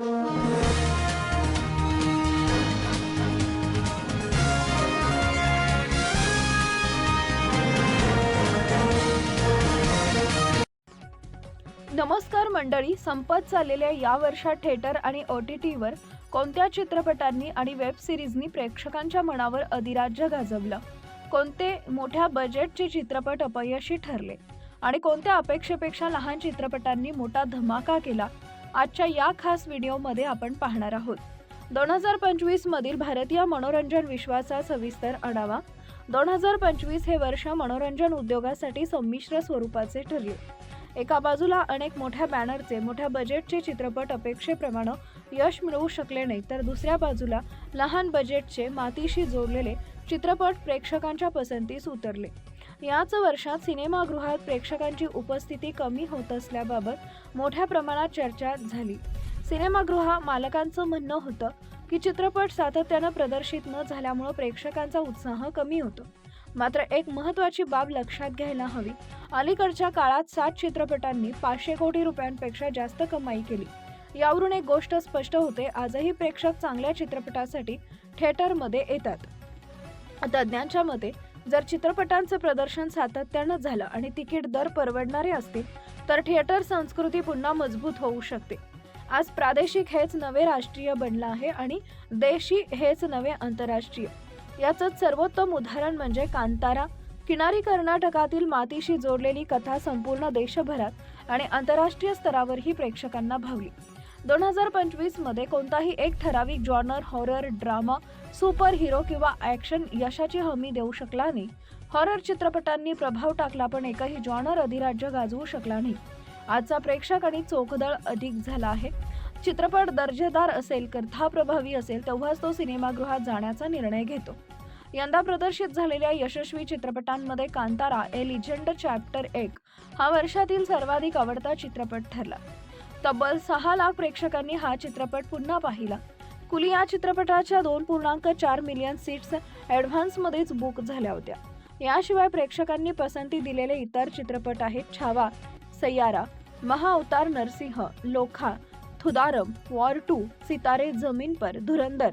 नमस्कार मंडळी संपत चाललेल्या या वर्षात थिएटर आणि ओ टी टीवर कोणत्या चित्रपटांनी आणि वेब सिरीजनी प्रेक्षकांच्या मनावर अधिराज्य गाजवलं? कोणते मोठ्या बजेटचे चित्रपट अपयशी ठरले? आणि कोणत्या अपेक्षेपेक्षा लहान चित्रपटांनी मोठा धमाका केला? आजच्या या खास व्हिडिओमध्ये आपण पाहणार आहोत. दोन हजार पंचवीस मधील भारतीय मनोरंजन विश्वाचा सविस्तर आढावा. दोन हजार पंचवीस हे वर्ष मनोरंजन उद्योगासाठी संमिश्र स्वरूपाचे ठरले. एका बाजूला अनेक मोठ्या बॅनरचे मोठ्या बजेटचे चित्रपट अपेक्षेप्रमाणे यश मिळवू शकले नाही तर दुसऱ्या बाजूला लहान बजेटचे मातीशी जोडलेले चित्रपट प्रेक्षकांच्या पसंतीस उतरले. याच वर्षात सिनेमागृहात प्रेक्षकांची उपस्थिती कमी होत असल्याबाबत मोठ्या प्रमाणात चर्चा झाली. सिनेमागृह मालकांचं म्हणणं होतं की चित्रपट सातत्यानं प्रदर्शित न झाल्यामुळं प्रेक्षकांचा उत्साह कमी होतो. मात्र एक महत्त्वाची बाब लक्षात घ्यायला हवी. अलीकडच्या काळात सात चित्रपटांनी पाचशे कोटी रुपयांपेक्षा जास्त कमाई केली. यावरून एक गोष्ट स्पष्ट होते आजही प्रेक्षक चांगल्या चित्रपटासाठी थिएटरमध्ये येतात. तज्ज्ञांच्या मते जर चित्रपटांचं प्रदर्शन सातत्यानं झालं आणि तिकीट दर परवडणारे असतील तर थिएटर संस्कृती पुन्हा मजबूत होऊ शकते. आज प्रादेशिक हेच नवे राष्ट्रीय बनलं आहे आणि देशी हेच नवे आंतरराष्ट्रीय. याचंच सर्वोत्तम उदाहरण म्हणजे कांतारा. किनारी कर्नाटकातील मातीशी जोडलेली कथा संपूर्ण देशभरात आणि आंतरराष्ट्रीय स्तरावरही प्रेक्षकांना भावली. दोन हजार पंचवीसमध्ये कोणताही एक ठराविक genre horror drama super hero किंवा ॲक्शन यशाची हमी देऊ शकला नाही. हॉरर चित्रपटांनी प्रभाव टाकला पण एकही जॉनर अधिराज्य गाजवू शकला नाही. आजचा प्रेक्षक आणि चोखदळ अधिक झाला आहे. चित्रपट दर्जेदार असेल कथा प्रभावी असेल तेव्हाच तो सिनेमागृहात जाण्याचा निर्णय घेतो. यंदा प्रदर्शित झालेल्या यशस्वी चित्रपटांमध्ये कांतारा ए लिजेंड चॅप्टर एक हा वर्षातील सर्वाधिक आवडता चित्रपट ठरला. तब्बल सहा लाख प्रेक्षकांनी हा चित्रपट पुन्हा पाहिला. कुली या चित्रपटाच्या दोन पूर्णांक चार मिलियन सीट्स ॲडव्हान्समध्येच बुक झाल्या होत्या. याशिवाय प्रेक्षकांनी पसंती दिलेले इतर चित्रपट आहेत छावा सय्यारा महाअवतार नरसिंह लोखा थुदारम वॉर टू सितारे जमीन पर धुरंदर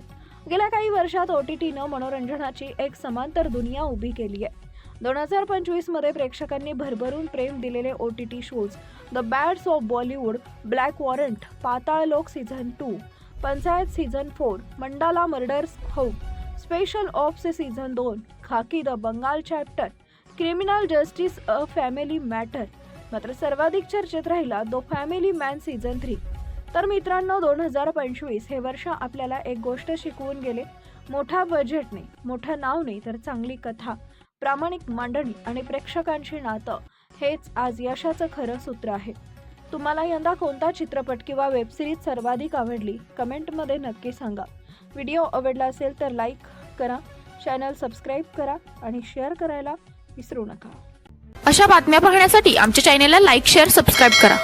गेल्या काही वर्षात ओ टी टीनं मनोरंजनाची एक समांतर दुनिया उभी केली आहे. दोन हजार पंचवीसमध्ये प्रेक्षकांनी भरभरून प्रेम दिलेले O T T shows the Bads of Bollywood black warrant Paatal Lok season two Panchayat season four Mandala murders hope special ops season दोन Khakee the Bengal chapter criminal justice a family matter मात्र सर्वाधिक चर्चेत राहिला the family man season three तर मित्रांनो दोन हजार पंचवीस हे वर्ष आपल्याला एक गोष्ट शिकवून गेले. मोठा बजेटने मोठं नाव नाही तर चांगली कथा. प्रामाणिक मांडणी आणि प्रेक्षकांची नातं हेच आज यशाचं खरं सूत्र आहे. तुम्हाला यंदा कोणता चित्रपट किंवा वेबसिरीज सर्वाधिक आवडली कमेंटमध्ये नक्की सांगा. व्हिडिओ आवडला असेल तर लाईक करा चॅनल सबस्क्राईब करा आणि शेअर करायला विसरू नका. अशा बातम्या पाहण्यासाठी आमच्या चॅनेलला लाईक शेअर सबस्क्राईब करा.